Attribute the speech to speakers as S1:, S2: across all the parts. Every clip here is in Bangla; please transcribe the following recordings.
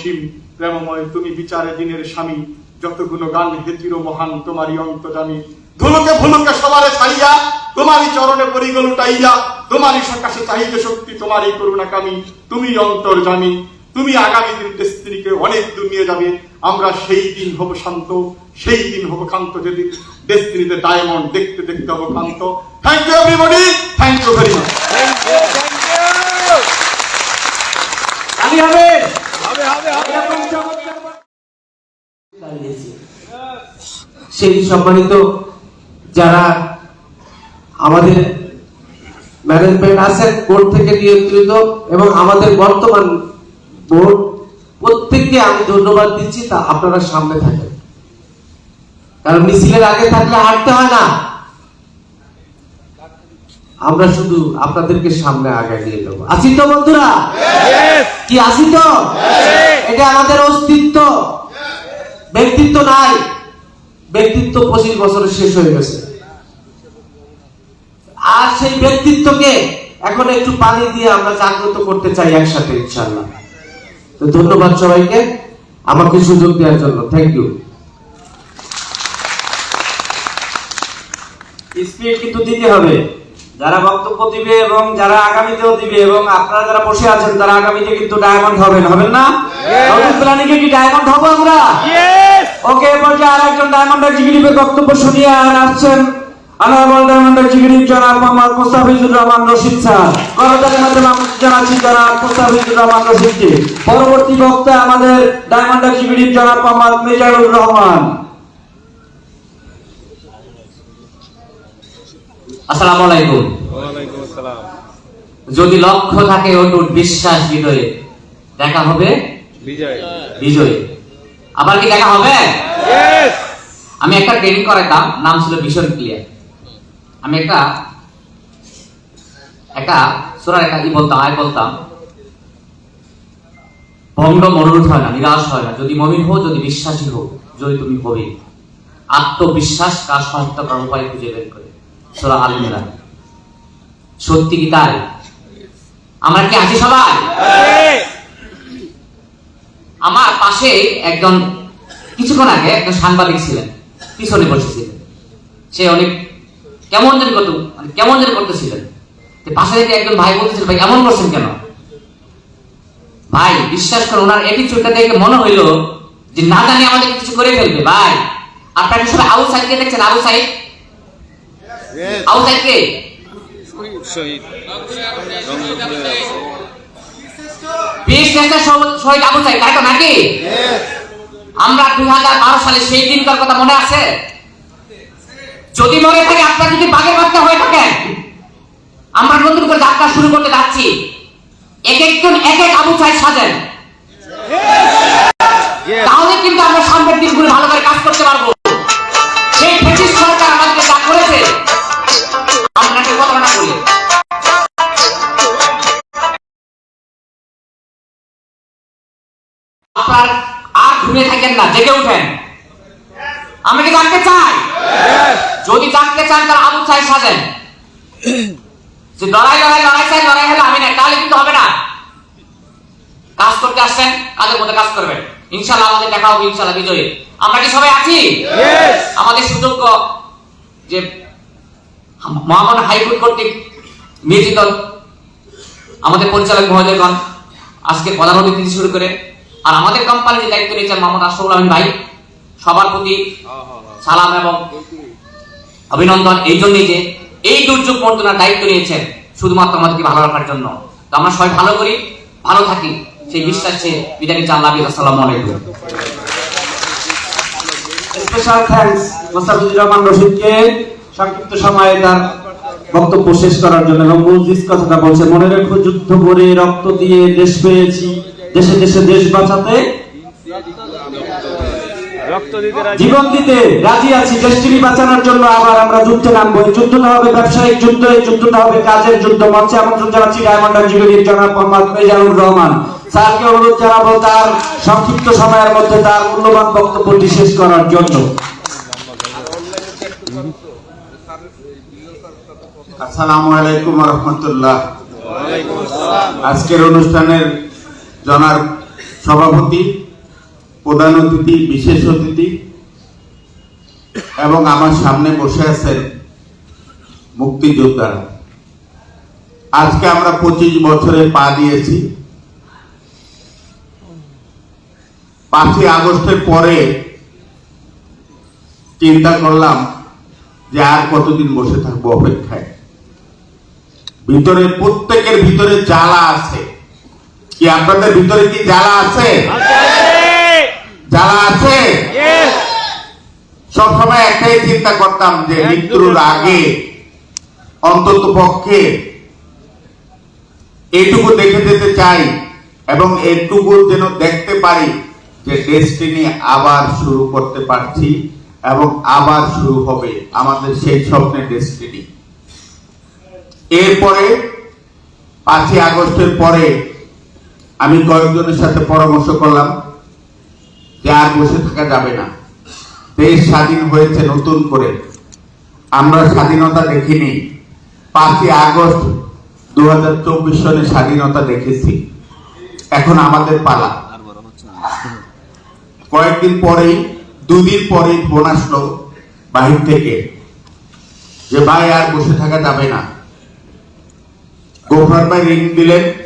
S1: অসীম প্রেমময় তুমি বিচারে দিনের স্বামী যত গুণ গান হেতির মহান তোমারই অন্ত জানি ধুলুকে ভুলুকে সবারে ছাড়িয়া তোমারই চরণে পরিগল উঠাইয়া তোমারই সকাশে চাহিদা শক্তি তোমারই করুণা কামি তুমি অন্তর জানি তুমি আগামী দিন ডেস্টিনিকে অনেক দূর নিয়ে যাবে। আমরা সেই দিন হব শান্ত সেই দিন হব ক্ষান্ত যেদিন ডেস্টিনিতে ডায়মন্ড দেখতে দেখতে হব ক্ষান্ত। Thank you everybody thank you very much
S2: কালি হবে! সেই সম্মানিত যারা আমাদের ম্যানেজমেন্ট আছেন বোর্ড থেকে নিয়ন্ত্রিত এবং আমাদের বর্তমান বোর্ড প্রত্যেককে আমি ধন্যবাদ দিচ্ছি, তা আপনারা সামনে থাকেন। কারণ মিছিলের আগে থাকলে হাঁটতে হয় না। আমরা শুধু আপনাদেরকে সামনে আগে নিয়ে যাব। আছি তো বন্ধুরা? কি আছি তো? এটা আমাদের অস্তিত্ব। ব্যক্তিত্ব নাই। ব্যক্তিত্ব পঁচিশ বছরে শেষ হয়ে গেছে। আর সেই ব্যক্তিত্বকে এখন একটু পানি দিয়ে আমরা জাগ্রত করতে চাই একসাথে ইনশাল্লাহ তো ধন্যবাদ সবাইকে। আমাকে সুযোগ দেওয়ার জন্য। থ্যাংক ইউ
S3: স্পিড কিন্তু দিতে হবে। যারা বক্তব্য দিবে এবং যারা আগামীতেও দিবে এবং আপনারা যারা বসে আছেন তারা আগামীতে কিন্তু ডায়মন্ড হবেন হবেন না? কি ডায়মন্ড হব আমরা? ওকে আর একজন ডায়মন্ড এক্সিকিউটিভের বক্তব্য শুনিয়ে আর আসছেন আনারবল ডায়মন্ড এক্সিকিউটিভ জনাব মোহাম্মদ মুস্তাফিজুর রহমান রশিদ স্যার। করতালির মাধ্যমে আমরা জানাচ্ছি জনাব মুস্তাফিজুর রহমান রশিদকে। পরবর্তী বক্তা আমাদের ডায়মন্ড এক্সিকিউটিভ জনাব মোহাম্মদ মেজারুর রহমান।
S4: আসসালামু আলাইকুম। যদি লক্ষ্য থাকে অটুট বিশ্বাস হৃদয়ে দেখা হবে? বিজয়। আবার কি দেখা হবে? আমি একটা ট্রেনিং করাইতাম নাম ছিল ভীষণ ক্লিয়ার আমি একটা একটা সোনার একটা ই বলতাম আয় বলতাম ভণ্ড মনোরোধ হয় না নিরাশ হয় না। যদি মমিন হো যদি বিশ্বাসী হো যদি তুমি হবে আত্মবিশ্বাস কাজ সমাপ্ত করার উপায় খুঁজে বের করে। সোরা আল ইমরান সত্যি কি তাই? আমরা কি আছি সবাই? আমার পাশে একজন, কিছুক্ষণ আগে একজন সাংবাদিক ছিলেন, পিছনে বসেছিলেন। সে অনেক কেমন যেন করতো মানে কেমন যেন করতেছিলেন। পাশে থেকে একজন ভাই বলতেছিল, ভাই, এমন করছেন কেন? ভাই, বিশ্বাস করুন ওনার অ্যাটিটিউডটা দেখে মনে হইল যে, না জানি আমাদের কিছু করে ফেলবে, ভাই। আপনাকে সবাই আবু সাইদকে দেখছেন? আবু সাইদ? আবু কে
S5: শহীদ।
S4: বিশ দেশের শহীদ আবু সাইদ তাই তো নাকি? আমরা দুই হাজার বারো সালে সেই দিনকার কথা মনে আছে? যদি মনে থাকে আপনার যদি বাঘের বাচ্চা হয়ে থাকেন আমরা নতুন করে যাত্রা শুরু করতে যাচ্ছি। এক একজন এক এক আবু সাইদ সাজেন। তাহলে কিন্তু আমরা সামনের দিনগুলো ভালো করে কাজ করতে পারব। আপনার আর ঘুমিয়ে থাকেন না জেগে উঠেন। আমরা কি জানতে চাই? যদি জানতে চান তাহলে আবু চাই সাজেন। যে লড়াই লড়াই লড়াই চাই লড়াই হলে আমি না তাহলে কিন্তু হবে না। কাজ করতে আসছেন কাজের মধ্যে কাজ করবেন। ইনশাল্লাহ আমাদের দেখা হবে ইনশাল্লাহ বিজয়ী। আমরা কি সবাই আছি? আমাদের সুযোগ্য যে মহামান্য হাইকোর্ট কর্তৃক নিয়োজিত আমাদের পরিচালক মহোদয়গণ আজকে প্রধান অতিথি শুরু করে আর আমাদের কোম্পানির দায়িত্ব নিয়েছেন মোহাম্মদ আশরফুল আলম ভাই, সবার প্রতি সালাম এবং অভিনন্দন। এই জন্যই যে এই দুর্যোগ মর্তনার দায়িত্ব নিয়েছেন শুধুমাত্র আমাদেরকে ভালো রাখার জন্য। তো আমরা সবাই ভালো করি, ভালো থাকি। সেই বিশ্বাসে বিদায় নিচ্ছি। আল্লাহ আসসালামু আলাইকুম।
S3: স্পেশাল থ্যাঙ্কস মোস্তাফিজুর রহমান রশিদকে সংক্ষিপ্ত সময়ে তার বক্তব্য শেষ করার জন্য এবং মূল কথাটা বলছে, মনে রেখো, যুদ্ধ করে রক্ত দিয়ে দেশ পেয়েছি। দেশে দেশে দেশ বাঁচাতে
S5: রক্ত দিতে রাজি।
S3: জীবন দিতে রাজি আছি। দেশটিকে বাঁচানোর জন্য আবার আমরা যুদ্ধে নামবো। এই যুদ্ধটা হবে ব্যবসায়িক যুদ্ধ এই যুদ্ধটা হবে কাজের যুদ্ধ। মঞ্চে আমন্ত্রণ জানাচ্ছি ডায়মন্ড এক্সিকিউটিভ জনাব মোহাম্মদ মেজানুর রহমান। স্যারকে অনুরোধ জানাব তার সংক্ষিপ্ত সময়ের মধ্যে তার মূল্যবান বক্তব্যটি শেষ করার জন্য।
S6: আসসালামু আলাইকুম রহমতুল্লাহ। আজকের অনুষ্ঠানের জনার সভাপতি, প্রধান অতিথি, বিশেষ অতিথি এবং আমার সামনে বসে আছেন মুক্তিযোদ্ধারা আজকে আমরা পঁচিশ বছরে পা দিয়েছি। পাঁচই আগস্টের পরে চিন্তা করলাম যে আর কতদিন বসে থাকব অপেক্ষায়। ভিতরে প্রত্যেকের ভিতরে জ্বালা আছে। কি আপনাদের ভিতরে কি জ্বালা আছে? জ্বালা আছে? সবসময় একটাই চিন্তা করতাম যে মৃত্যুর আগে অন্তত পক্ষে এইটুকু দেখে যেতে চাই এবং এটুকু যেন দেখতে পারি যে ডেস্টিনি আবার শুরু করতে পারছি এবং আবার শুরু হবে আমাদের সেই স্বপ্নের ডেস্টিনি এরপরে পাঁচই আগস্টের পরে আমি কয়েকজনের সাথে পরামর্শ করলাম যে আর বসে থাকা যাবে না। দেশ স্বাধীন হয়েছে নতুন করে। আমরা স্বাধীনতা দেখিনি। পাঁচই আগস্ট দু সনে স্বাধীনতা দেখেছি। এখন আমাদের পালা। কয়েকদিন পরেই, দুদিন পরেই ফোন আসলো বাহির থেকে যে, ভাই, আর বসে থাকা যাবে না। গোফরার ভাই রিং দিলেন।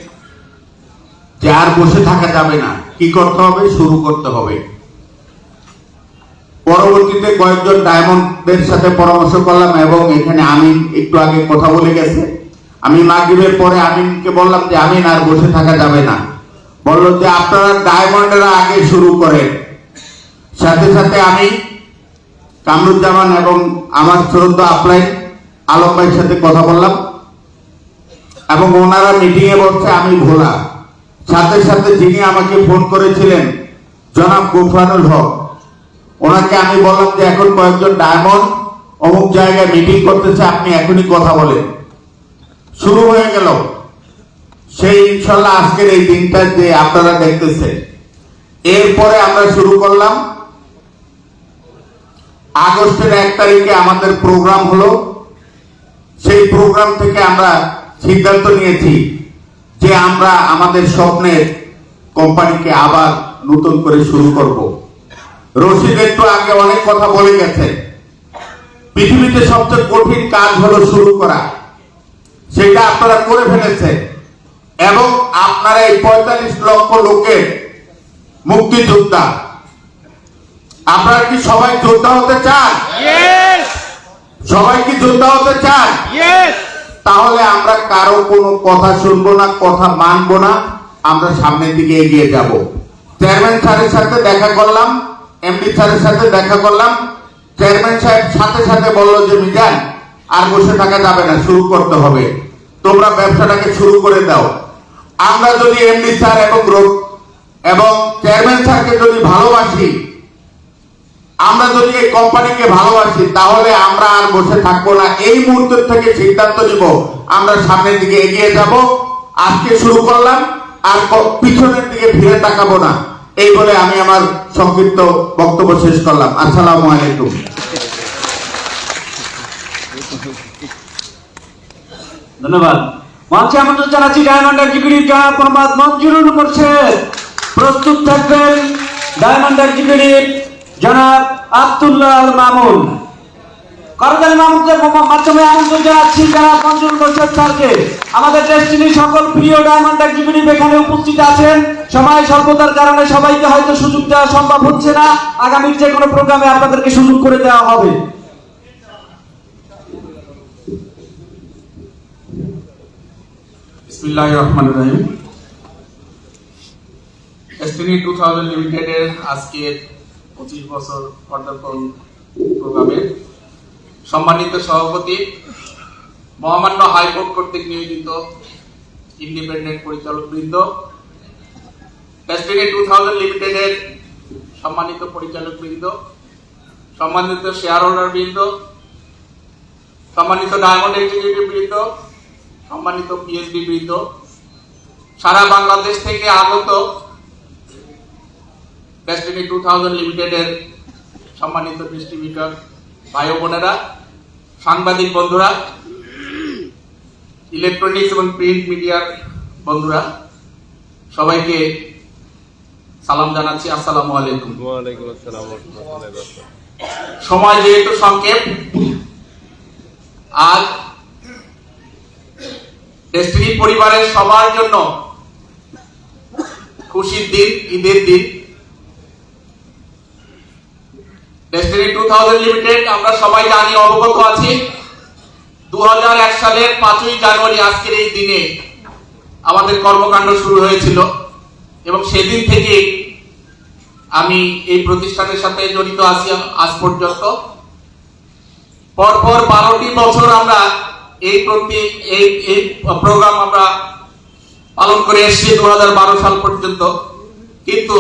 S6: যে আর বসে থাকা যাবে না। কি করতে হবে? শুরু করতে হবে। পরবর্তীতে কয়েকজন ডায়মন্ডের সাথে পরামর্শ করলাম এবং এখানে আমিন একটু আগে কথা বলে গেছে। আমি মাগরিবের পরে আমিনকে বললাম যে, আমিন আর বসে থাকা যাবে না। বলল যে, আপনারা ডায়মন্ডেরা আগে শুরু করেন। সাথে সাথে আমি কামরুজ্জামান এবং আমার শ্রদ্ধা আপলাইন আলম ভাইয়ের সাথে কথা বললাম এবং ওনারা মিটিংয়ে বসছে, আমি ভোলা। সাথে সাথে যিনি আমাকে ফোন করেছিলেন, জনাব গোফরানুল হক, ওনাকে আমি বললাম যে এখন কয়েকজন ডায়মন্ড অমুক জায়গায় মিটিং করতেছে, আপনি এখনই কথা বলেন। শুরু হয়ে গেল। সেই ইনশাল্লাহ আজকের এই দিনটা যে আপনারা দেখতেছেন। এরপরে আমরা শুরু করলাম। আগস্টের এক তারিখে আমাদের প্রোগ্রাম হলো। সেই প্রোগ্রাম থেকে আমরা সিদ্ধান্ত নিয়েছি। যে আমরা আমাদের স্বপ্নের কোম্পানিকে আবার নতুন করে শুরু করব। রশিদ একটু আগে অনেক কথা বলে গেছে। পৃথিবীতে সবচেয়ে কঠিন কাজ হলো শুরু করা। সেটা আপনারা করে ফেলেছেন। এবং আপনারা এই পঁয়তাল্লিশ লক্ষ লোকের মুক্তিযোদ্ধা। আপনারা কি সবাই যোদ্ধা হতে চান? সবাই কি যোদ্ধা হতে চান? তাহলে আমরা কারও কোনো কথা শুনব না, কথা মানবো না, আমরা সামনের দিকে এগিয়ে যাব। চেয়ারম্যান স্যারের সাথে দেখা করলাম এমডি স্যারের সাথে দেখা করলাম, চেয়ারম্যান সাহেব সাথে সাথে বলল যে, মিজান, আর বসে থাকা যাবে না, শুরু করতে হবে। তোমরা ব্যবসাটাকে শুরু করে দাও। আমরা যদি এমডি স্যার এবং এবং চেয়ারম্যান স্যারকে যদি ভালোবাসি আমরা যদি এই কোম্পানিকে ভালোবাসি, তাহলে আমরা আর বসে থাকব না। এই মুহূর্তের থেকে সিদ্ধান্ত নিব, আমরা সামনের দিকে এগিয়ে যাব। আজকে শুরু করলাম, আর পিছনের দিকে ফিরে তাকাবো না। এই বলে আমি আমার সংক্ষিপ্ত বক্তব্য শেষ করলাম। আসসালামু আলাইকুম।
S3: ধন্যবাদ। মঞ্চে আমন্ত্রণ জানাচ্ছি ডায়মন্ড এক্সিকিউটিভ জনাব মোহাম্মদ মঞ্জুরুল মোর্শেদ। প্রস্তুত থাকবেন ডায়মন্ড এক্সিকিউটিভ জনাব আব্দুল্লাহ মামুন। করদালি মামুনদের মাধ্যমে আমন্ত্রণ জানাচ্ছি জনাব মঞ্জুরুল মোর্শেদ স্যারকে। আমাদের ডেস্টিনি সকল প্রিয় ডায়মন্ড এক্সিকিউটিভ এখানে উপস্থিত আছেন। সময় স্বল্পতার কারণে সবাইকে হয়তো সুযোগ দেওয়া সম্ভব হচ্ছে না। আগামীর যে কোনো প্রোগ্রামে আপনাদেরকে সুযোগ করে দেওয়া হবে।
S7: বিসমিল্লাহ রহমান রহিম। টু থাউজেন্ড লিমিটেডের আজকে পঁচিশ বছর পদার্পণ প্রোগ্রামে সম্মানিত সভাপতি, মহামান্য হাইকোর্ট কর্তৃক নিয়োজিত ইন্ডিপেন্ডেন্ট পরিচালক বৃন্দ ডেস্টিনি টু থাউজেন্ড লিমিটেডের সম্মানিত পরিচালক বৃন্দ, সম্মানিত শেয়ার হোল্ডার বৃন্দ, সম্মানিত ডায়মন্ড এক্সিকিউটিভ বৃন্দ, সম্মানিত পিএইচডি বৃন্দ, সারা বাংলাদেশ থেকে আগত ডেস্টিনি টু থাউজেন্ড লিমিটেডের সম্মানিত ডিস্ট্রিবিউটর ভাই বোনেরা সাংবাদিক বন্ধুরা ইলেকট্রনিক্স এবং প্রিন্ট মিডিয়ার বন্ধুরা সবাইকে সালাম জানাচ্ছি। আসসালামু আলাইকুম। সময় যেহেতু সংক্ষেপ আজ ডেস্টিনি পরিবারের সবার জন্য খুশির দিন ঈদের দিন ডেস্টিনি টু থাউজেন্ড লিমিটেড আমরা সবাই জানি, অবগত আছি, দুহাজার এক সালের পাঁচই জানুয়ারি আজকের এই দিনে আমাদের কর্মকাণ্ড শুরু হয়েছিল এবং সেদিন থেকে আমি এই প্রতিষ্ঠানের সাথে জড়িত আছি আজ পর্যন্ত। পরপর বারোটি বছর আমরা এই প্রতি এই এই প্রোগ্রাম আমরা পালন করে এসেছি দু হাজার বারো সাল পর্যন্ত। কিন্তু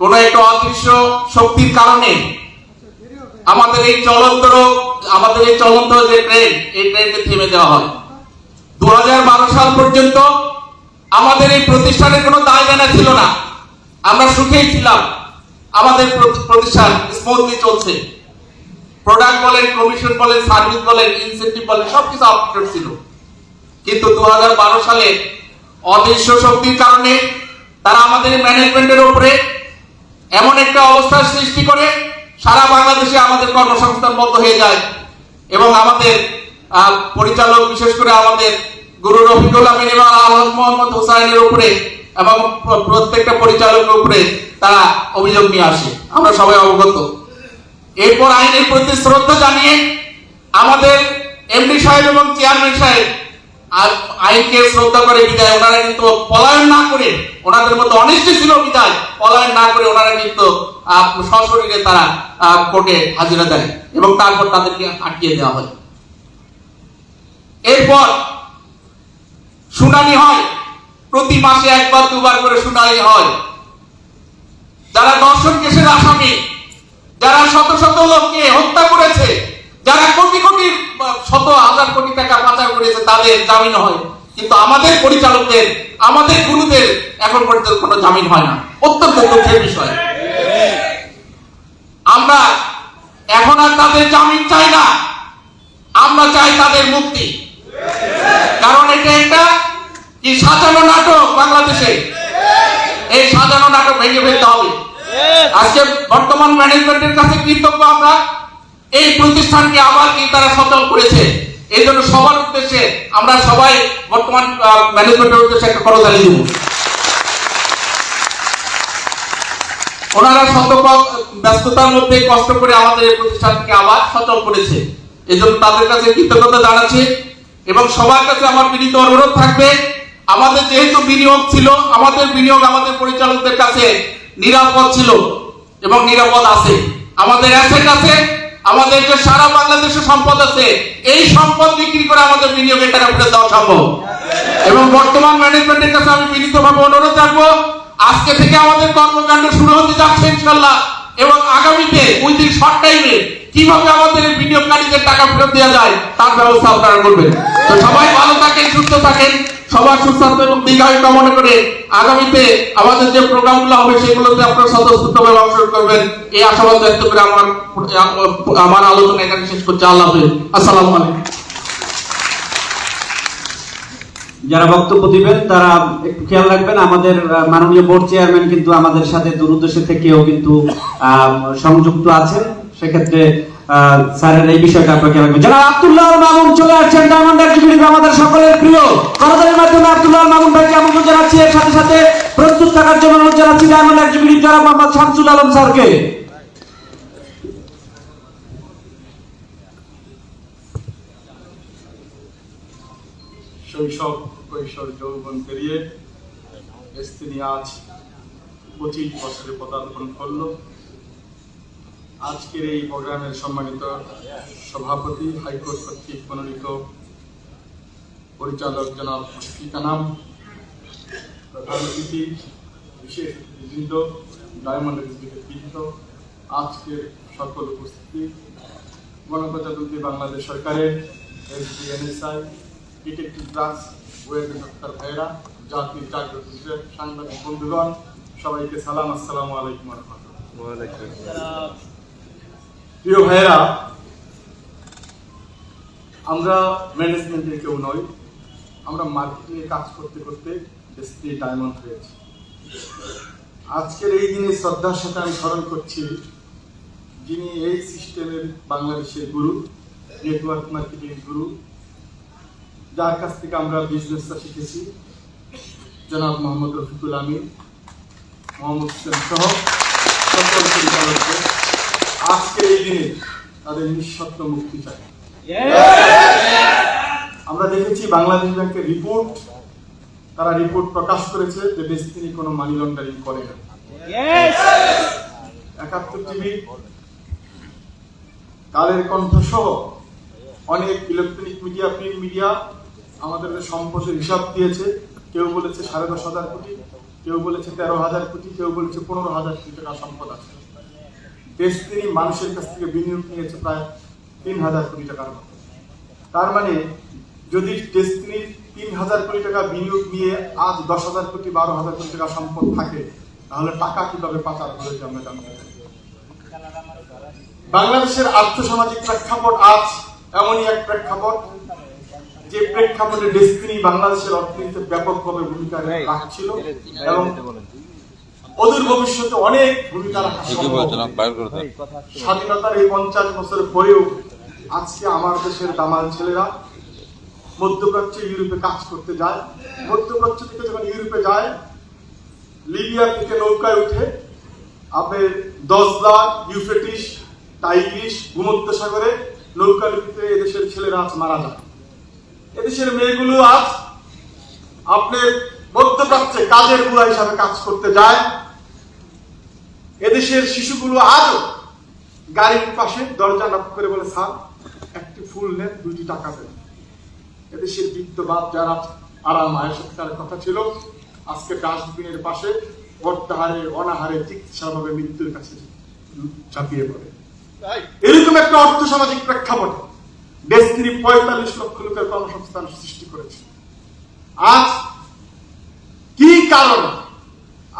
S7: কোন একটা অদৃশ্য শক্তির কারণে আমাদের এই চলন্ত আমাদের এই চলন্ত যে ট্রেন, এই ট্রেনকে থেমে দেওয়া হয়। দুই হাজার বারো সাল পর্যন্ত আমাদের এই প্রতিষ্ঠানের কোনো দায় জানা ছিল না। আমরা সুখেই ছিলাম। আমাদের প্রতিষ্ঠান স্মুথলি চলছে। প্রোডাক্ট বলেন কমিশন বলেন সার্ভিস বলেন ইনসেন্টিভ বলেন, সবকিছু আপডেট ছিল। কিন্তু দু হাজার বারো সালে অদৃশ্য শক্তির কারণে তারা আমাদের ম্যানেজমেন্টের উপরে এমন একটা অবস্থার সৃষ্টি করে সারা বাংলাদেশে আমাদের কর্মসংস্থান বন্ধ হয়ে যায় এবং আমাদের পরিচালক বিশেষ করে আমাদের গুরু রফিকুল আমিন এবং আলহাজ মোহাম্মদ হুসাইনের উপরে এবং প্রত্যেকটা পরিচালকের উপরে তারা অভিযোগ নিয়ে আসে। আমরা সবাই অবগত। এরপর আইনের প্রতি শ্রদ্ধা জানিয়ে আমাদের এমডি সাহেব এবং চেয়ারম্যান সাহেব আর আইনকে শ্রদ্ধা করে বিদায়, ওনারা কিন্তু পলায়ন না করে, ওনাদের মধ্যে অনিষ্ট ছিল বিদায়, পলায়ন না করে ওনারা কিন্তু সশরীরে তারা কোর্টে হাজিরা দেয় এবং তারপর তাদেরকে আটকিয়ে দেওয়া হয়। এরপর শুনানি হয়, প্রতি মাসে একবার, দুবার করে শুনানি হয়। যারা দর্শন কেসের আসামি, যারা শত শত লোককে হত্যা করেছে, যারা কোটি কোটি শত হাজার কোটি টাকা পাচার করেছে, তাদের জামিন হয়। কিন্তু আমাদের পরিচালকদের, আমাদের গুরুদের এখন পর্যন্ত কোনো জামিন হয় না। অত্যন্ত দুঃখের বিষয়। আমরা এখন আর তাদের জামিন চাই না। আমরা চাই তাদের মুক্তি। কারণ এটা একটা কি সাজানো নাটক বাংলাদেশে। এই সাজানো নাটক ভেঙে ফেলতে হবে। আজকে বর্তমান ম্যানেজমেন্টের কাছে কৃতজ্ঞ আমরা। এই প্রতিষ্ঠানকে আবার কি তারা সচল করেছে? এই জন্য সবার উদ্দেশ্যে আমরা সবাই বর্তমান ম্যানেজমেন্টের উদ্দেশ্যে একটা করতালি দেব। ওনারা শত ব্যস্ততার মধ্যে কষ্ট করে আমাদের এই প্রতিষ্ঠানকে আবার সচল করেছে। এই জন্য তাদের কাছে কৃতজ্ঞতা জানাচ্ছি এবং সবার কাছে আমার বিনীত অনুরোধ থাকবে, আমাদের যেহেতু বিনিয়োগ ছিল, আমাদের বিনিয়োগ আমাদের পরিচালকদের কাছে নিরাপদ ছিল এবং নিরাপদ আছে। আমাদের অ্যাসেট আছে আমাদের যে সারা বাংলাদেশে সম্পদ আছে। এই সম্পদ বিক্রি করে আমাদের বিনিয়োগের টাকা ফেরত দেওয়া সম্ভব। এবং বর্তমান ম্যানেজমেন্টের কাছে আমি বিনীতভাবে অনুরোধ রাখব, আজকে থেকে আমাদের কর্মকাণ্ড শুরু হতে যাচ্ছে ইনশাল্লাহ এবং আগামীতে উইদিন শর্ট টাইমে কীভাবে আমাদের বিনিয়োগকারীদের টাকা ফেরত দেওয়া যায়, তার ব্যবস্থা আপনারা করবেন। তো সবাই ভালো থাকেন, সুস্থ থাকেন। সবার সুস্বাস্থ্য এবং দীর্ঘায়ু কামনা করে আগামীতে আমাদের যে প্রোগ্রামগুলো হবে সেগুলোতে আপনারা স্বতঃস্ফূর্তভাবে অংশগ্রহণ করবেন। এই আশাবাদ ব্যক্ত করে আমার আমার আলোচনা এখানে শেষ করছি। আল্লাহ আসসালামু
S3: যারা বক্তব্য দিবেন, তারা একটু খেয়াল রাখবেন, আমাদের মাননীয় বোর্ড চেয়ারম্যান কিন্তু আমাদের সাথে দূরদেশে থেকেও কিন্তু সংযুক্ত আছেন। সেক্ষেত্রে স্যারের এই বিষয়টা আপনাকে রাখবেন যারা আব্দুল্লাহ মামুন চলে আসছেন, ডায়মন্ড এক্সিকিউটিভ আমাদের সকলের প্রিয় করতালির মাধ্যমে আব্দুল্লাহ মামুন ভাইকে আমন্ত্রণ জানাচ্ছি। এর সাথে সাথে প্রস্তুত থাকার জন্য অনুরোধ জানাচ্ছি ডায়মন্ড এক্সিকিউটিভ যারা মোহাম্মদ শামসুল আলম স্যারকে।
S1: শৈশব, কৈশোর, যৌবন পেরিয়ে স্ত্রী আজ পঁচিশ বছরে পদার্পণ করল। আজকের এই প্রোগ্রামের সম্মানিত সভাপতি হাইকোর্ট কর্তৃক মনোনীত পরিচালক জনাব মুশফিকানাম প্রধান অতিথি, বিশেষ অতিথিবৃন্দ, ডায়মন্ড বৃন্দ, আজকের সকল উপস্থিতি। গণপ্রজাতন্ত্রী বাংলাদেশ সরকারের SDNSI detective branch web doctor ভাইরা জাতির জাগ্রত সাংবাদিক বন্ধুগণ, সবাইকে সালাম, আসসালামু আলাইকুম রহমতুল্লাহ। প্রিয় ভাইয়েরা, আমরা ম্যানেজমেন্টের কেউ নই, আমরা মার্কেটিংয়ে কাজ করতে করতে এসপি ডায়মন্ড হয়েছি। আজকের এই দিনে শ্রদ্ধার সাথে আমি স্মরণ করছি যিনি এই সিস্টেমের বাংলাদেশের গুরু নেটওয়ার্ক মার্কেটিং গুরু, যার কাছ থেকে আমরা বিজনেসটা শিখেছি, জনাব মোহাম্মদ রফিকুল আমিন, মোহাম্মদ হোসেন সহ সকল পরিচালককে আজকের এই দিনে তাদের নিঃশর্ত মুক্তি চাই। আমরা দেখেছি বাংলাদেশ ব্যাংকের রিপোর্ট তারা রিপোর্ট প্রকাশ করেছে যে ডেস্টিনি কোনো মানি লন্ডারিং করে না। একাত্তর টিভি কালের কণ্ঠ সহ অনেক ইলেকট্রনিক মিডিয়া প্রিন্ট মিডিয়া আমাদের সম্পদের হিসাব দিয়েছে কেউ বলেছে সাড়ে দশ হাজার কোটি কেউ বলেছে তেরো হাজার কোটি কেউ বলেছে পনেরো হাজার কোটি টাকা সম্পদ আছে। ডেস্টিনি মানুষের কাছ থেকে বিনিয়োগ নিয়েছে প্রায় তিন হাজার কোটি টাকার মতো। তার মানে যদি ডেস্টিনির তিন হাজার কোটি টাকা বিনিয়োগ নিয়ে আজ দশ হাজার কোটি, বারো হাজার কোটি টাকা সম্পদ থাকে, তাহলে টাকা কীভাবে পাচার হয়েছে আমরা জানতে চাই। বাংলাদেশের আর্থসামাজিক প্রেক্ষাপট আজ এমনই এক প্রেক্ষাপট, যে প্রেক্ষাপটে ডেস্টিনি বাংলাদেশের অর্থনীতিতে ব্যাপকভাবে ভূমিকা রাখছিল এবং অদূর ভবিষ্যতে অনেক ভূমিকা রাখা স্বাধীনতার এই পঞ্চাশ বছর পরেও আজকে আমার দেশের দামাল ছেলেরা মধ্যপ্রাচ্যে ইউরোপে কাজ করতে যায়। মধ্যপ্রাচ্য থেকে যখন ইউরোপে যায় লিবিয়া থেকে নৌকায় উঠে আপনার দশদা ইউফ্রেটিস টাইগ্রিস ভূমধ্য সাগরে নৌকা লিপিতে এদেশের ছেলেরা আজ মারা যায় এদেশের মেয়েগুলো আজ আপনার মধ্যপ্রাচ্যে কাজের গুড়া হিসাবে কাজ করতে যায়। এদেশের শিশুগুলো আজও গাড়ির পাশে দরজা নক করে বলে স্যার একটি ফুল নেন দুটি টাকা দেন। এদেশের বিত্তবাদ যারা আরাম আয়সার কথা ছিল। আজকে ডাস্টবিনের পাশে বর্তাহারে অনাহারে চিকিৎসাভাবে মৃত্যুর কাছে চাপিয়ে পড়ে। এরকম একটা অর্থ সামাজিক প্রেক্ষাপট ডেস্টিনি পঁয়তাল্লিশ লক্ষ লোকের কর্মসংস্থান সৃষ্টি করেছে। আজ কি কারণ?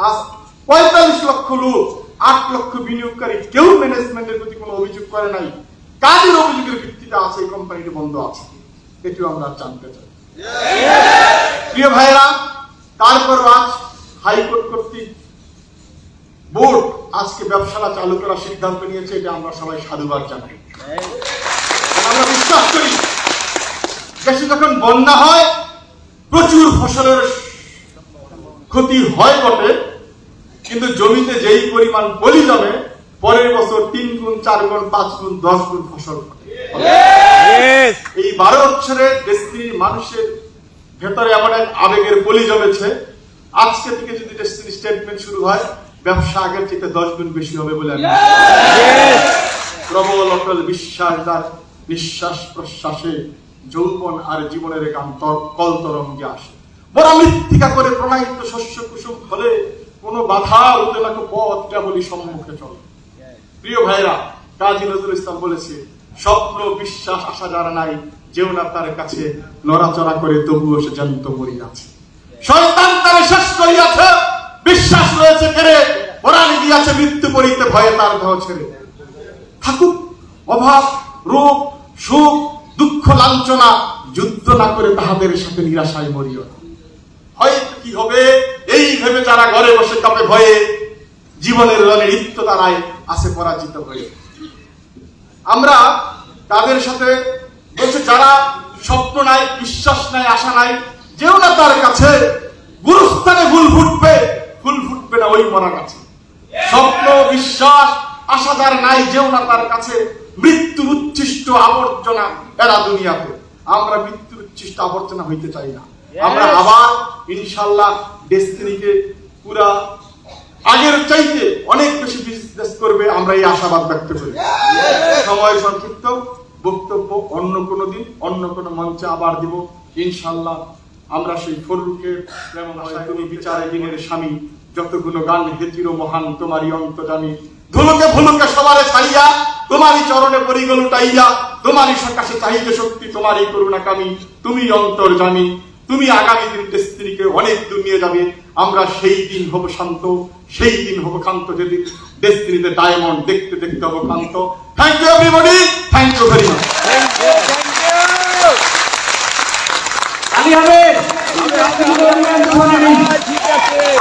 S1: আজ পঁয়তাল্লিশ লক্ষ লোক আট লক্ষ বিনিয়োগকারী কেউ ম্যানেজমেন্টের প্রতি কোনো অভিযোগ করে নাই। কাজের অভিযোগের ভিত্তিতে আছে এই কোম্পানিটি বন্ধ আছে। এটিও আমরা জানতে চাই। প্রিয় ভাইরা তারপর আজ হাইকোর্ট কর্তৃক বোর্ড আজকে ব্যবসাটা চালু করার সিদ্ধান্ত নিয়েছে, এটা আমরা সবাই সাধুবাদ জানাই। আমরা বিশ্বাস করি, দেশে যখন বন্যা হয়, প্রচুর ফসলের ক্ষতি হয় বটে। কিন্তু জমিতে যেই পরিমাণ বলি জমে পরের বছর তিন গুণ চার গুণ পাঁচ গুণ দশ গুণ ফসল এই বারো বছরের ডেস্টিনির মানুষের ভেতরে এমন এক আবেগের বলি জমেছে আজকে থেকে যদি ডেস্টিনি স্টেটমেন্ট শুরু হয় ব্যবসা আগের থেকে দশ গুণ বেশি হবে বলে আমি প্রবল অটল বিশ্বাস তার নিঃশ্বাস প্রশ্বাসে যৌবন আর জীবনের গান কল তরঙ্গে আসে। বড় মৃত্তিকা করে প্রণায়িত শস্য কুসুম ফলে কোন বাধা উঠে না পথ কেবলই সম্মুখে চলে। প্রিয় ভাইরা, কাজী নজরুল ইসলাম বলেছে, স্বপ্ন, বিশ্বাস, আশা যারা নাই, যেও না তার কাছে নড়াচড়া করে তবুও সে জ্যান্ত মরিয়াছে শয়তান তারে শেষ করিয়াছে বিশ্বাস রয়েছে কেড়ে পরাণী দিয়াছে, মৃত্যু পড়িতে ভয়ে তার দেহ ছেড়ে। থাকুক, অভাব, রোগ, সুখ, দুঃখ, লাঞ্ছনা, যুদ্ধ না করে তাহাদের সাথে নিরাশায় মরিও না। হয় কি হবে? এই ভেবে যারা ঘরে বসে কাপে ভয়ে, জীবনের নিত্য তারায় আছে পরাজিত হয়ে। আমরা তাদের সাথে বলছে যারা স্বপ্ন নাই, বিশ্বাস নাই, আশা নাই, যেও না তার কাছে, গুরুস্থানে ফুল ফুটবে ফুল ফুটবে না ওই মরা গাছে স্বপ্ন, বিশ্বাস আশা যার নাই, যেও না তার কাছে, মৃত্যুর উচ্ছিষ্ট আবর্জনা এরা দুনিয়াতে। আমরা মৃত্যুর উচ্ছিষ্ট আবর্জনা হইতে চাই না। আমরা আবার ইনশাল্লাহ ডেস্টিনিকে পুরা আগের চাইতে অনেক বেশি বিজনেস করবে আমরা এই আশাবাদ ব্যক্ত করি। সময় সংক্ষিপ্ত বক্তব্য অন্য কোনো দিন অন্য কোনো মঞ্চে আবার দিব। ইনশাল্লাহ আমরা সেই ফরুকে তুমি বিচারে দিনের স্বামী যত গান হেতির মহান তোমারই অন্ত জানি ধুলুকে ভুলুকে সবারে ছাড়িয়া তোমারই চরণে পরিগল উঠাইয়া তোমারই সকাশে চাহিদা শক্তি তোমারই করুণা কামি তুমি অন্তর জানি তুমি আগামী দিন ডেস্টিনিকে অনেক দূর নিয়ে যাবে আমরা সেই দিন হব শান্ত সেই দিন হব ক্ষান্ত যেদিন ডেস্টিনিতে ডায়মন্ড দেখতে দেখতে হব ক্ষান্ত thank you everybody thank you very much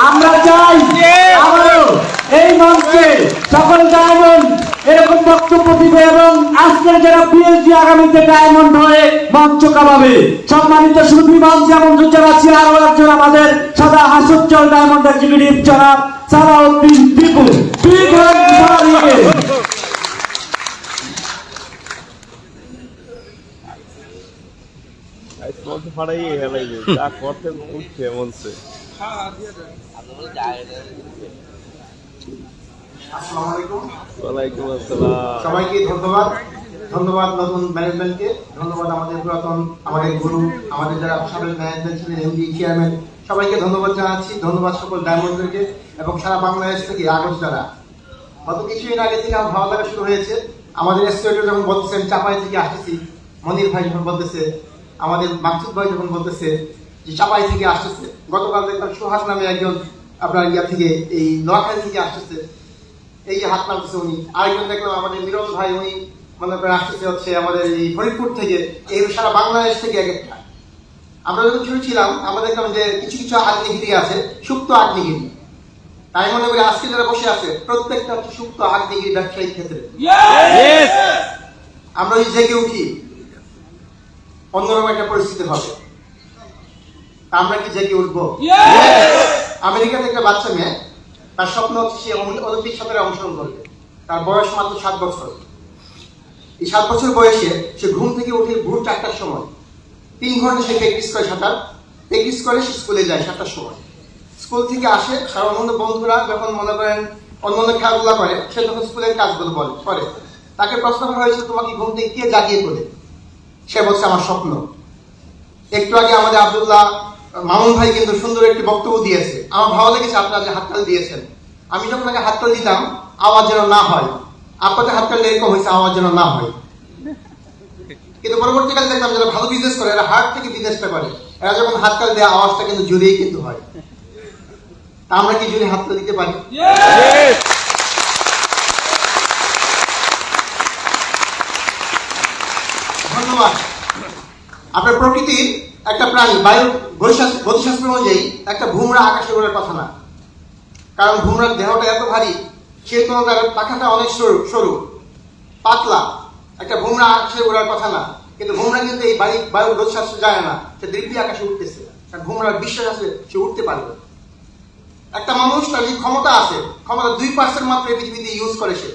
S3: আমরা আবারও এই মঞ্চে সকল ডায়মন্ড এরকম বক্তব্য দিবে এবং আজকের যারা পিএইচডি আগামীতে ডায়মন্ড হয়ে মঞ্চ কামাবে সম্মানিত সুধী মঞ্চে আমন্ত্রণ জানাচ্ছি আরও একজন আমাদের সদা হাসুজ্জ্বল ডায়মন্ড এক্সিকিউটিভ জনাব হ্যান্ড সালাউদ্দিনকে।
S5: ফাড়াই হেলাইবে যা করতে উঠছে মনছে
S8: আসসালামু আলাইকুম।
S5: ওয়ালাইকুম আসসালাম।
S8: সবাইকে ধন্যবাদ। ধন্যবাদ নতুন ম্যানেজমেন্টকে ধন্যবাদ আমাদের পুরাতন আমাদের গুরু আমাদের যারা সাবেক ম্যানেজমেন্ট ছিলেন এমডি চেয়ারম্যান সবাইকে ধন্যবাদ জানাচ্ছি। ধন্যবাদ সকল ডায়মন্ডদেরকে এবং সারা বাংলাদেশ থেকে আগত যারা গত কিছুদিন আগে থেকে আমার ভালো লাগা শুরু হয়েছে। আমাদের যখন বলতেছেন চাপাই থেকে আসতেছি মনির ভাই যখন বলতেছে আমাদের মাকসুদ ভাই যখন বলতেছে যে চাপাই থেকে আসতেছে গতকাল দেখলাম সুহাস নামে একজন আপনার ইয়া থেকে এই নোয়াখালী থেকে আসতেছে। এই হাত নামতেছে উনি। আরেকজন দেখলাম আমাদের মিরন ভাই উনি মনে করেন আসতেছে হচ্ছে আমাদের এই ফরিদপুর থেকে এই সারা বাংলাদেশ থেকে এক একটা। আমরা যখন ছোট ছিলাম আমরা দেখলাম যে কিছু কিছু আগ্নেয়গিরি আছে সুপ্ত আগ্নেয়গিরি তাই মনে করি আজকে যারা বসে আছে প্রত্যেকটা হচ্ছে সুপ্ত আগ্নেয়গিরি ব্যবসায়িক ক্ষেত্রে। আমরা যদি জেগে উঠি অন্যরকম একটা পরিস্থিতি হবে। আমরা কি জেগে উঠবো? আমেরিকাতে একটা বাচ্চা মেয়ে তার স্বপ্ন হচ্ছে সে অলি- অলিম্পিক সাঁতারে অংশগ্রহণ করবে। তার বয়স মাত্র সাত বছর। এই সাত বছর বয়সে সে ঘুম থেকে উঠে ভোর চারটার সময় তিন ঘণ্টা সে প্র্যাকটিস করে সাঁতার। প্র্যাকটিস করে সে স্কুলে যায় সাতটার সময়। স্কুল থেকে আসে তার অন্যান্য বন্ধুরা যখন মনে করেন অন্যান্য খেলাধুলা করে, সে তখন স্কুলের কাজগুলো বলে, করে। তাকে প্রশ্ন করা হয়েছে তোমাকে ঘুম থেকে কে জাগিয়ে তোলে সে বলছে, আমার স্বপ্ন। একটু আগে আমাদের আব্দুল্লাহ মামুন ভাই কিন্তু সুন্দর একটি বক্তব্য দিয়েছে। আমার ভালো লেগেছে আপনারা যে হাততালি দিয়েছেন। আমি যখন আগে হাততাল দিতাম, আওয়াজ যেন না হয়। আপনাদের হাততালি এরকম হয়েছে, আওয়াজ যেন না হয়। কিন্তু পরবর্তীকালে দেখলাম যারা ভালো বিজনেস করে, এরা হার্ট থেকে বিজনেসটা করে। এরা যখন হাততালি দেয়, আওয়াজটা কিন্তু জোরেই কিন্তু হয়। তা আমরা কি জোরে হাততালি দিতে পারি? ধন্যবাদ। আপনার প্রকৃতির একটা প্রাণী, বায়ু গতিশাস্ত্র অনুযায়ী একটা ভুমরা আকাশে ওড়ার কথা না। কারণ ভুমরার দেহটা এত ভারী সে তুলনায় তার পাখাটা অনেক সরু সরু। পাতলা, একটা ভুমরা আকাশে ওড়ার কথা না। কিন্তু ভুমরা কিন্তু এই বায়ু বায়ুর গতিশাস্ত্র যায় না, সে দিব্যি আকাশে উঠতেছে। কারণ ভুমরার বিশ্বাস আছে, সে উঠতে পারবে। একটা মানুষ তার যে ক্ষমতা আছে, ক্ষমতা দুই পার্সেন্ট মাত্র এই পৃথিবীতে ইউজ করে সে।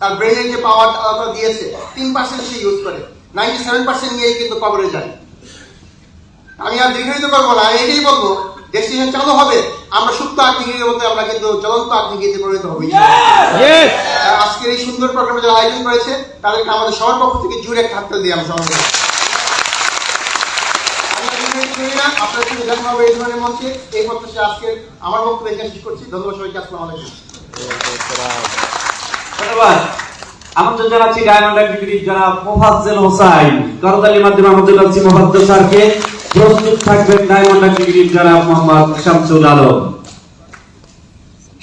S8: তার ব্রেনের যে পাওয়ার দিয়েছে, তিন পার্সেন্ট সে ইউজ করে। নাইনটি সেভেন পার্সেন্ট নিয়েই কিন্তু কবরে যায় আমি আর দীর্ঘায়িত করব না আমি এটাই বলব ডেস্টিনেশন চালু হবে। আমরা সুপ্ত আগ্নেয়গিরির মধ্যে আমরা কিন্তু জ্বলন্ত আগ্নেয়গিরিতে পরিণত হব আজকের এই সুন্দর প্রোগ্রামে যারা আয়োজন করেছে তাদেরকে আমাদের সবার পক্ষ থেকে জুড়ে একটা হাততালি দিই আমরা সবাই আমি আর দীর্ঘায়িত করি না, আপনাদের সঙ্গে দেখা হবে এই ধরনের মঞ্চে। এই প্রত্যাশা আজকে আমার বক্তব্য এখানে শেষ করছি। ধন্যবাদ সবাইকে আসসালামু আলাইকুম।
S3: ধন্যবাদ। আমন্ত্রণ জানাচ্ছি ডায়মন্ড জনাব মোফাজ্জল হোসাইন। করতালির মাধ্যমে আমন্ত্রণ জানাচ্ছি মোফাজ্জল স্যারকে। প্রস্তুত থাকবেন ডায়মন্ড এক্সিকিউটিভ জনাব মোহাম্মদ শামসুল আলম।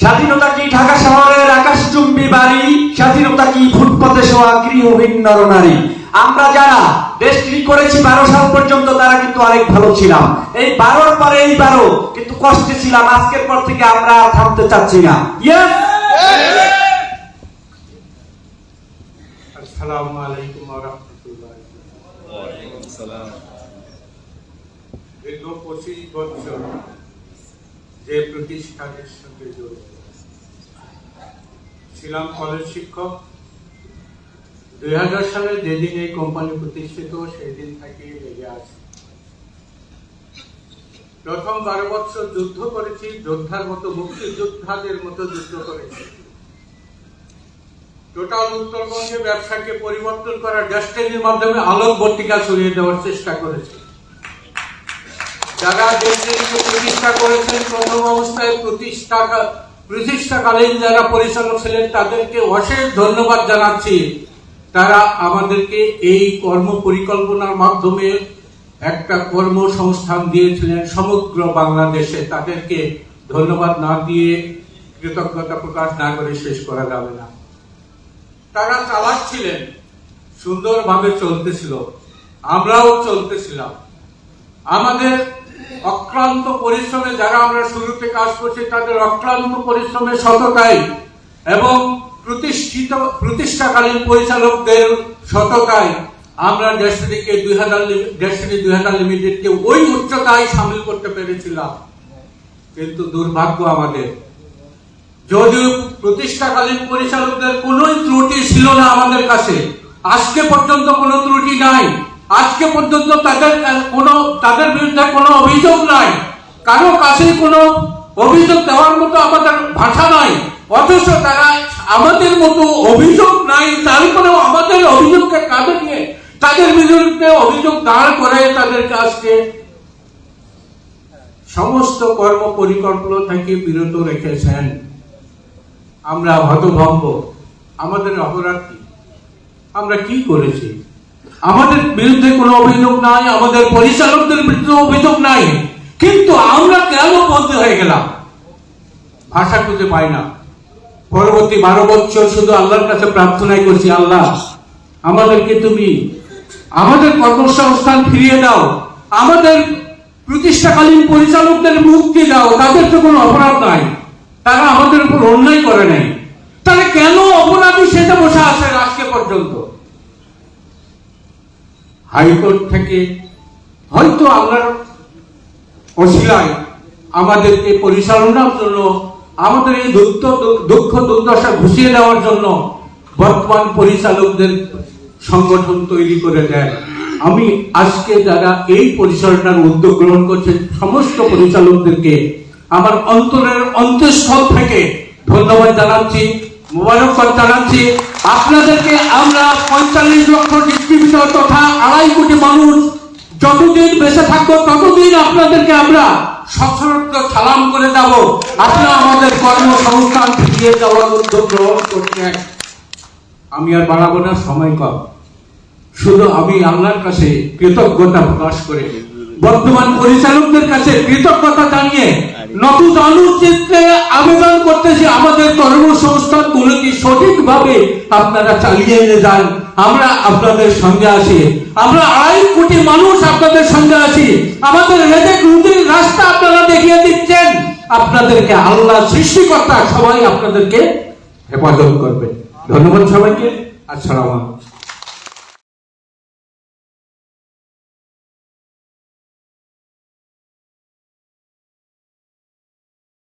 S3: স্বাধীনতা কি ঢাকা শহরের আকাশচুম্বী বাড়ি? স্বাধীনতা কি ফুটপথে শোয়া গৃহহীন নরনারী? আমরা যারা দেশটি করেছি বারো সাল পর্যন্ত, তারা কিন্তু অনেক ভালো ছিলাম। এই বারোর পরে এই বারো কিন্তু কষ্টে ছিলাম, আজকের পর থেকে আমরা আর থামতে চাচ্ছি না!
S9: আসসালামু আলাইকুম ওয়া রাহমাতুল্লাহ
S5: ওয়ালাইকুম আসসালাম
S9: দীর্ঘ পঁচিশ বছর যে প্রতিষ্ঠানের সঙ্গে জড়িত। ছিলাম কলেজ শিক্ষক। দুই হাজার সালে যেদিন এই কোম্পানি প্রতিষ্ঠিত সেই দিন থেকে লেগে আছে। প্রথম বারো বছর যুদ্ধ করেছি, যোদ্ধার মতো, মুক্তিযোদ্ধাদের মতো যুদ্ধ করেছি। টোটাল উত্তরবঙ্গে ব্যবসাকে পরিবর্তন করার ডেস্টিনির মাধ্যমে আলোক বর্তিকা ছড়িয়ে দেওয়ার চেষ্টা করেছে। যারা দেশটিকে প্রতিষ্ঠা করেছেন, প্রথম অবস্থায় প্রতিষ্ঠা প্রতিষ্ঠাকালীন যারা পরিচালক ছিলেন, তাদেরকে অশেষ ধন্যবাদ জানাচ্ছি। তারা আমাদেরকে এই কর্ম পরিকল্পনার মাধ্যমে একটা কর্মসংস্থান দিয়েছিলেন সমগ্র বাংলাদেশে। তাদেরকে ধন্যবাদ না দিয়ে কৃতজ্ঞতা প্রকাশ না করে শেষ করা যাবে না। তারা চালাচ্ছিলেন সুন্দরভাবে চলতেছিল। আমরাও চলতেছিলাম। আমাদের অক্লান্ত পরিশ্রমে যারা আমরা শুরুতে কাজ করছি, তাদের অক্লান্ত পরিশ্রমে সততায় এবং প্রতিষ্ঠিত, প্রতিষ্ঠাকালীন পরিচালকদের সততায় আমরা ডেস্টিনিকে দুই হাজার ডেস্টিনি দুই হাজার লিমিটেডকে ওই উচ্চতায় সামিল করতে পেরেছিলাম। কিন্তু দুর্ভাগ্য আমাদের। যদিও প্রতিষ্ঠাকালীন পরিচালকদের কোনো ত্রুটি ছিল না আমাদের কাছে, আজকে পর্যন্ত কোনো ত্রুটি নাই। আজকে পর্যন্ত তাদের কোনো, তাদের বিরুদ্ধে কোনো অভিযোগ নাই। কারও কাছে কোনো অভিযোগ দেওয়ার মতো আমাদের ভাষা নাই। অথচ তারা আমাদের মতো অভিযোগ নাই তারপরেও আমাদের অভিযোগকে কাঁধে নিয়ে তাদের বিরুদ্ধে অভিযোগ দাঁড় করে তাদেরকে আজকে সমস্ত কর্ম পরিকল্পনা থেকে বিরত রেখেছেন। আমরা হতভম্ব। আমাদের অপরাধ আমরা কি করেছি? আমাদের বিরুদ্ধে কোনো অভিযোগ নাই, আমাদের পরিচালকদের বিরুদ্ধে অভিযোগ নাই। কিন্তু আমরা কেন বলতে হয়ে গেলাম? ভাষা খুঁজে পাই না। পরবর্তী বারো বছর শুধু আল্লাহর কাছে প্রার্থনাই করছি, আল্লাহ, আমাদেরকে তুমি আমাদের কর্মসংস্থান ফিরিয়ে দাও, আমাদের প্রতিষ্ঠাকালীন পরিচালকদের মুক্তি দাও, তাদের তো কোনো অপরাধ নাই। তারা আমাদের উপর অন্যায় করে নাই। তাহলে কেন অপরাধী সেটা বসে আছে আজকে পর্যন্ত। হাইকোর্ট থেকে হয়তো আল্লাহর অশিলায় আমাদেরকে পরিচালনার জন্য, আমাদের এই দুঃখ দুঃখ দুর্দশা ঘুষিয়ে দেওয়ার জন্য বর্তমান পরিচালকদের সংগঠন তৈরি করে দেয়। আমি আজকে যারা এই পরিচালনার উদ্যোগ গ্রহণ করছে সমস্ত পরিচালকদেরকে আমার অন্তরের অন্তঃস্থল থেকে ধন্যবাদ জানাচ্ছি, মোবারকবাদ জানাচ্ছি। আপনাদেরকে আমরা পঁয়তাল্লিশ লক্ষ ডিস্ট্রিবিউটর তথা আড়াই কোটি মানুষ যতদিন বেঁচে থাকব ততদিন আপনাদেরকে আমরা সশস্ত্র সালাম করে যাব আপনারা আমাদের কর্মসংস্থান ফিরিয়ে দেওয়ার উদ্যোগ গ্রহণ করছেন। আমি আর বাড়াবো না, সময় কম। শুধু আমি আল্লাহর কাছে কৃতজ্ঞতা প্রকাশ করে বর্তমান পরিচালকদের কাছে কৃতজ্ঞতা জানিয়ে নতুন অনুচিত্রে আবেদন করতেছি, আমাদের কর্মসংস্থান গুলোকে সঠিকভাবে আপনারা চালিয়ে নিয়ে যান? আমরা আপনাদের সঙ্গে আছি। আমরা আড়াই কোটি মানুষ আপনাদের সঙ্গে আছি। আমাদের রেজেক রুজির রাস্তা আপনারা দেখিয়ে দিচ্ছেন। আপনাদেরকে আল্লাহ সৃষ্টিকর্তা সবাই আপনাদেরকে হেফাজত করবে। ধন্যবাদ সবাইকে। আসসালামু আলাইকুম।